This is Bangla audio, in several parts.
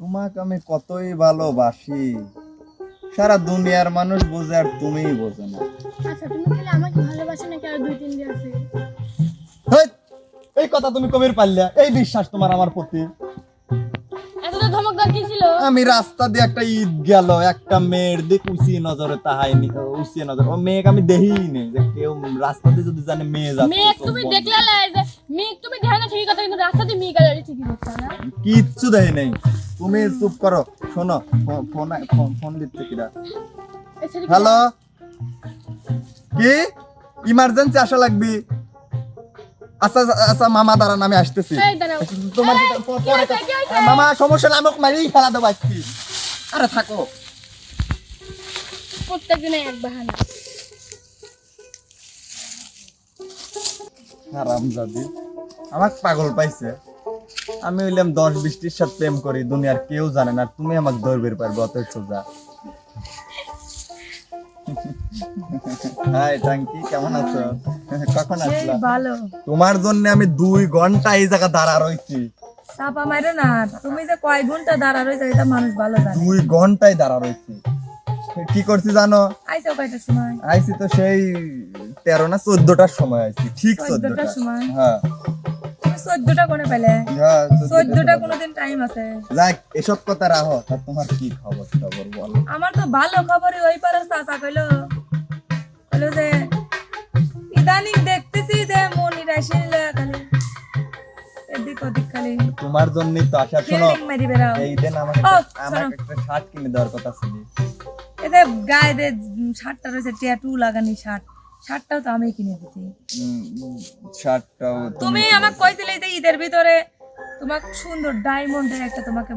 তোমাকে আমি কতই ভালোবাসি। সারা দুনিয়ার মানুষ বোঝে আর তুমিই বোঝো না। আচ্ছা তুমি খালি আমাকে ভালোবাসো নাকি আর দুই তিন দিন আছে? এই কথা তুমি কবির পারলে এই বিশ্বাস তোমার আমার প্রতি। এতটা ধমকদার কি ছিল? আমি রাস্তা দিয়ে একটা ঈদ গেল একটা মেয়ের দিক উচিয়ে নজরে তাহাইনি উচিয়ে নজর। ও মেয়েকে আমি দেখিই নেই যে কেউ রাস্তা দিয়ে যদি জানে মেয়ে যাচ্ছে মেঘ তুমি। দেখলে যে মেঘ তুমি দেখে ঠিকই কথা কিন্তু রাস্তাতে মেঘ গাড়ি ঠিকই হচ্ছে না। কিচ্ছু দেখি নেই। তুমি চুপ করো শোনো ফোন ফোন দিচ্ছে কিরা। হ্যালো? কি? ইমার্জেন্সি আসা লাগবি? আচ্ছা আচ্ছা মামা দাঁড়ান আমি আসতেছি। তোমার? মামা সমস্যা না আমাকে মারিয়ে খেলা দেবো আজকে। আরে থাকো। প্রত্যেকদিনে এক বাহানা। আমাকে পাগল পাইছে। আমি হইলাম দশ বৃষ্টির সাথে প্রেম করি দুনিয়ার কেউ জানে না তুমি আমাকে ধরবে পারবে অত সোজা। হাই টাঙ্কি কেমন আছো? কখন আসলা? ভালো। তোমার জন্য আমি দুই ঘণ্টা এই জায়গা দাঁড়া রইছি। চাপা মারো না তুমি যে কয় ঘণ্টা দাঁড়া রয়েছে এটা মানুষ ভালো জানে। দুই ঘন্টায় দাঁড়া রইছি। কি করছি জানো? আইসো কয়টার সময়? আইছি তো সেই তেরো না চোদ্দটার সময় আইছি ঠিক চোদ্দটার। সময়? হ্যাঁ। চোদ্দটা কোনে পেলে? চোদ্দটা কোনোদিন টাইম আছে। যাক এসব কথা রাখো তা তোমার কি খবর খবর বলো। আমার তো ভালো খবরই ওই পারের চাচা কইলো। কইলো যে ইদানিং দেখতেছি যে মনির আসে খালি। এদিক ওদিক খালি। তোমার জন্যই তো শোনো এই দিন আমাকে। একটা শার্ট কিনে দেওয়ার কথা ছিল। এতে গায়ে দে শার্টটা রয়েছে ট্যাটু লাগানি শার্ট। শার্টটাও তো আমি কিনে দিছি। শার্টটাও তুমি আমাকে কইছিলে যে ঈদের ভিতরে তোমাকে সুন্দর ডায়মন্ডের একটা তোমাকে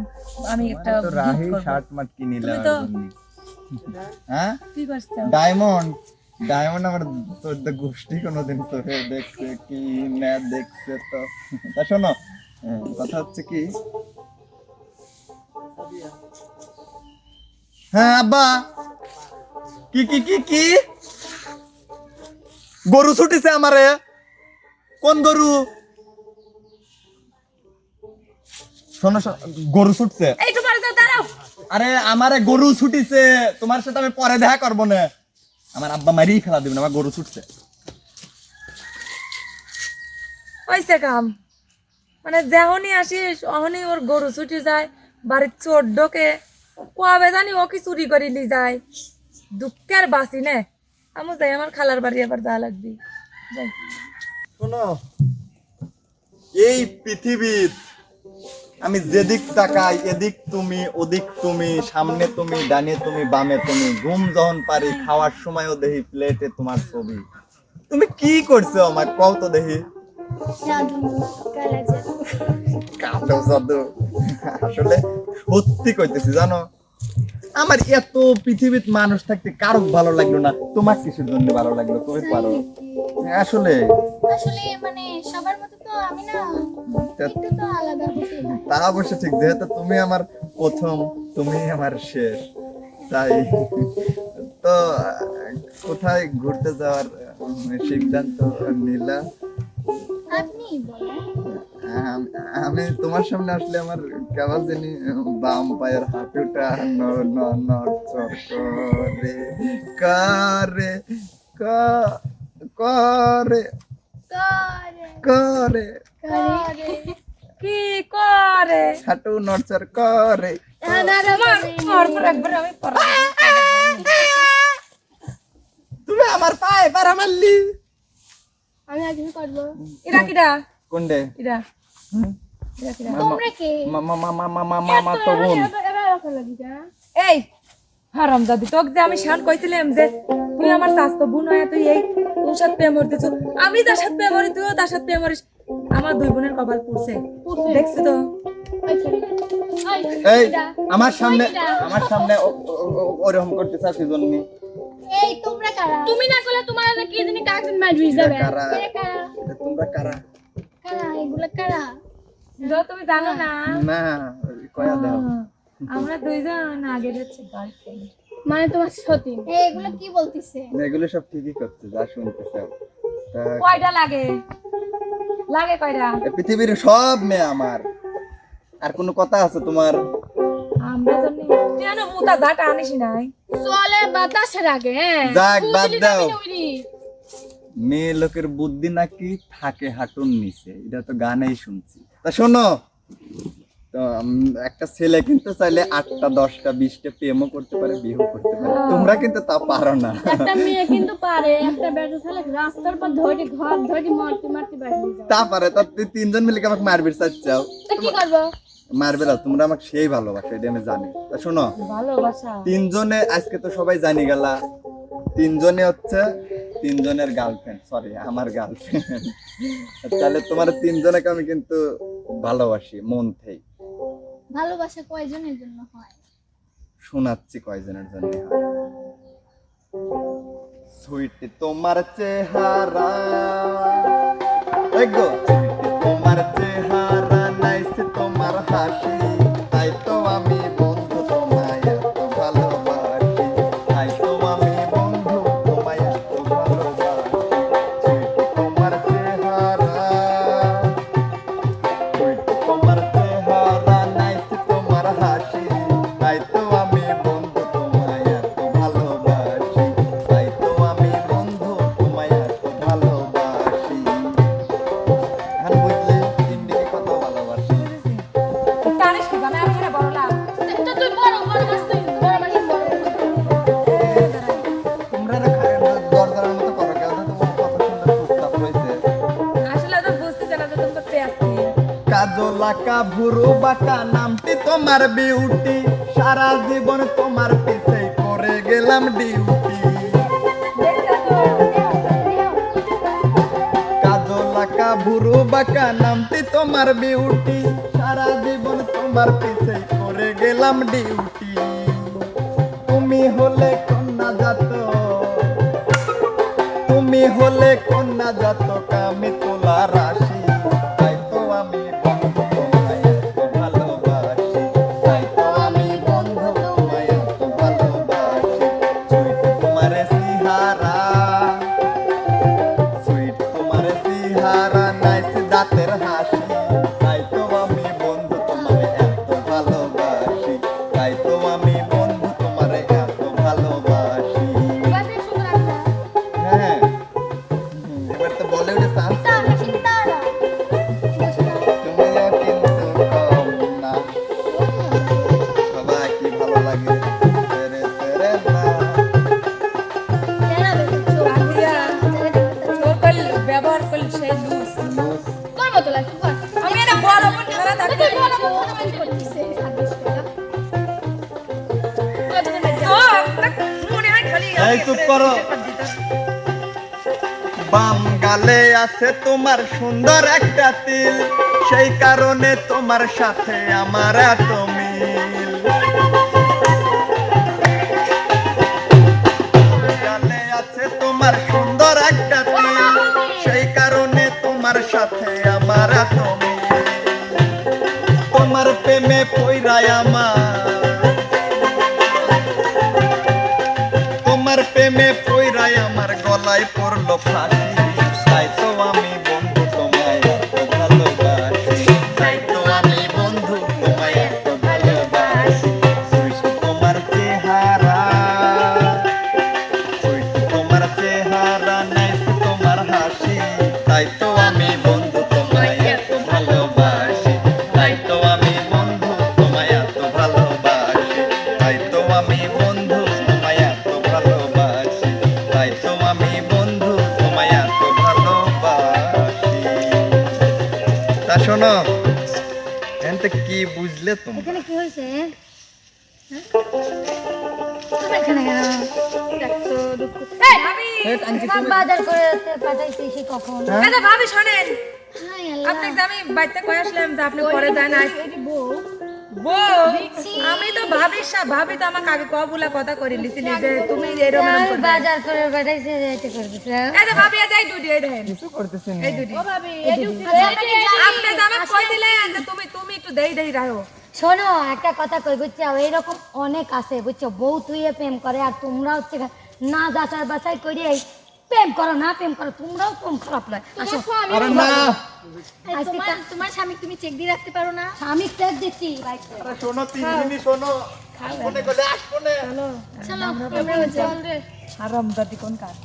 আমি একটা তো রাহি শার্ট মাট কিনে তো- জন্য। হ্যাঁ? কি করছ? ডায়মন্ড। ডায়মন্ড আমার চোদ্দ গোষ্ঠী কোনোদিন চোখে দেখছে কি না দেখছে তো। তা শোনো কথা হচ্ছে কি? হ্যাঁ আব্বা। কি কি কি কি? গরু ছুটিছে আমারে। কোন গরু? শোনো গরু ছুটছে। যাও দাঁড়াও। আরে আমারে গরু ছুটিছে। তোমার সাথে আমি পরে দেখা করব না। আমার আব্বা মারিয়ে খেলা দিবেন আমার গরু ছুটছে। হয়েছে কাম। মানে যখনই আসিস অহনই ওর গরু ছুটি যায় বাড়ির চোর ঢোকে। কবে জানি ও কি চুরি করে লি যায়। দুঃখের বাসি নে। আমি যাই আমার খালার বাড়ি আবার যা লাগবে। যাই। শোনো এই পৃথিবীর আমি যেদিক তাকাই এদিক তুমি ওদিক তুমি সামনে তুমি ডানে তুমি বামে তুমি ঘুম যখন পারি খাওয়ার সময়ও দেখি প্লেটে তোমার ছবি। তুমি কি করছ আমার কও তো দেখি। আসলে সত্যি কইতেছি জানো? আমার এত পৃথিবীত মানুষ থাকতে কারও ভালো লাগল না। তোমার কিসের জন্য ভালো লাগল তুমি পারো। আসলে আসলে মানে সবার মতো তো আমি না একটু তো আলাদা তা অবশ্য ঠিক যেহেতু তুমি আমার প্রথম তুমি আমার শেষ তাই। তো কোথায় ঘুরতে যাওয়ার সিদ্ধান্ত নিলা? আপনি আমি তোমার সামনে আসলে আমার কেমন জানি বাম পায়ের হাঁটুটা নড় নড় নড়চড় করে করে ক- করে করে কি করে হাঁটু নড়চড় করে তুমি আমার পায়ে পারা মারলি আমি আগে করব ইরা কিরা কোনডে ইরা তোমরা কে? মামা মামা মামা মামা তো বোন। এবার রাখা লাগি যা এই হারাম দাদি তোকে যে আমি শান কইছিলাম যে তুই আমার স্বাস্থ্য বোন হয়ে তুই এই তোর সাথে প্রেম করতেছ। আমি তার সাথে প্রেম করি তুইও তার সাথে প্রেম করিস। আমার দুই বোনের কপাল পুড়ছে। পুড়ছে। তো। ওই ছেলে। ওই, এই আমার সামনে আমার সামনে ও- ও- ও- ওরকম করতে চাচ্ছি জন্য। এই তোমরা কারা? তুমি না করলে তোমার কি জানি কাকদিন মারবি যাবে কারা? তোমরা কারা? কারা? এগুলা কারা? যা তুমি জানো না? না কয়া দাও। আমরা দুইজন আগে হচ্ছে গার্লফ্রেন্ড মানে তোমার সতীন এগুলো কি বলতিছে? এগুলো সব ঠিকই করছে যা শুনতে চাও তা কয়টা লাগে? লাগে কয়টা? পৃথিবীর সব মেয়ে আমার। আর কোনো কথা আছে তোমার? আমরা জন্য তুই মুতা জাটা আনিস নাই? চলে বাতাসের আগে হ্যাঁ। যাক, বাদ দাও। মেয়ে লোকের বুদ্ধি নাকি থাকে হাঁটুর নিচে এটা তো গানেই শুনছি। তা শোনো একটা ছেলে কিন্তু চাইলে আটটা দশটা বিশটা প্রেমও করতে পারে বিয়েও করতে পারে। তোমরা কিন্তু তা পারো না। একটা মেয়ে কিন্তু পারে একটা বেটা ছেলে রাস্তার পর ধরে ঘর ধরে মারতে মারতে বাড়ি তা পারে তা তুই তিনজন মিলে আমাকে মারবির চাচ্ছাও তা কি করব? মারবে না তোমরা আমাকে সেই ভালোবাসো এটা আমি জানি। তা শোনো ভালোবাসা। তিনজনে আজকে তো সবাই জানি গেলা তিনজনে হচ্ছে তিনজনের গার্লফ্রেন্ড সরি আমার গার্লফ্রেন্ড তাহলে তোমার তিনজনকে আমি কিন্তু ভালোবাসি মন থেকে ভালোবাসা কয়জনের জন্য হয়? শোনাচ্ছি কয়জনের জন্য হয়। সুইট তোমার চেহারা। এই কাজলাকা ভুরু বাঁকা, নামটি তোমার বিউটি সারা জীবন তোমার পিছে করে গেলাম ডিউটি কাজলাকা ভুরু বাঁকা, নামটি তোমার বিউটি সারা জীবন তোমার পিছে করে গেলাম ডিউটি তুমি হলে কন্যা জাত তুমি হলে কন্যা জাত কামি তোলা রাশি। করো। বাম গালে আছে তোমার সুন্দর একটা তিল সেই কারণে তোমার সাথে আমার এত মিল প্রেমে পইরায় আমার। তোমার প্রেমে পইরাই আমার গলায় পড়ল ফাঁসি শোনো। এনতে কি বুঝলে তুমি? এখানে কি হয়েছে? তুমি এখানে কেন? দেখছ দুঃখ। এই ভাবি! বাজার করে পাঠাইছে সে কখন? ভাবি শোনেন। হাই আল্লাহ। আপনাকে আমি বাড়িতে কয়ে আসলাম আপনি পরে যান বউ আমি তো ভাবি ভাবি তো আমাকে আগে কবুলা কথা করে লিছিলি যে তুমি এরকম এরকম। বাজার করে পাঠাইছে যেতে করবে এই যে ভাবি এই যে এই দুটি এই দেখেন। কিছু করতেছেন এই দুটি। ভাবি আপনি যে আমাকে কইছিলেন যে তুমি তুমি একটু দেই দেই রাখো শোনো একটা কথা কই বুঝছ? এইরকম অনেক আছে বুঝছ? বউ তুইয়ে প্রেম করে আর তোমরা হচ্ছে না যাচার বাছাই করে প্রেম করো না প্রেম করো তোমরাও কম খারাপ নয় আসো। আরে না তোমার তোমার স্বামী তুমি চেক দিয়ে রাখতে পারো না? স্বামী চেক দিচ্ছি আরে শোনো তিন দিনই শোনো। কলে আসবনে চলো আমরা চল রে। আরাম দাদি কোন কাজ?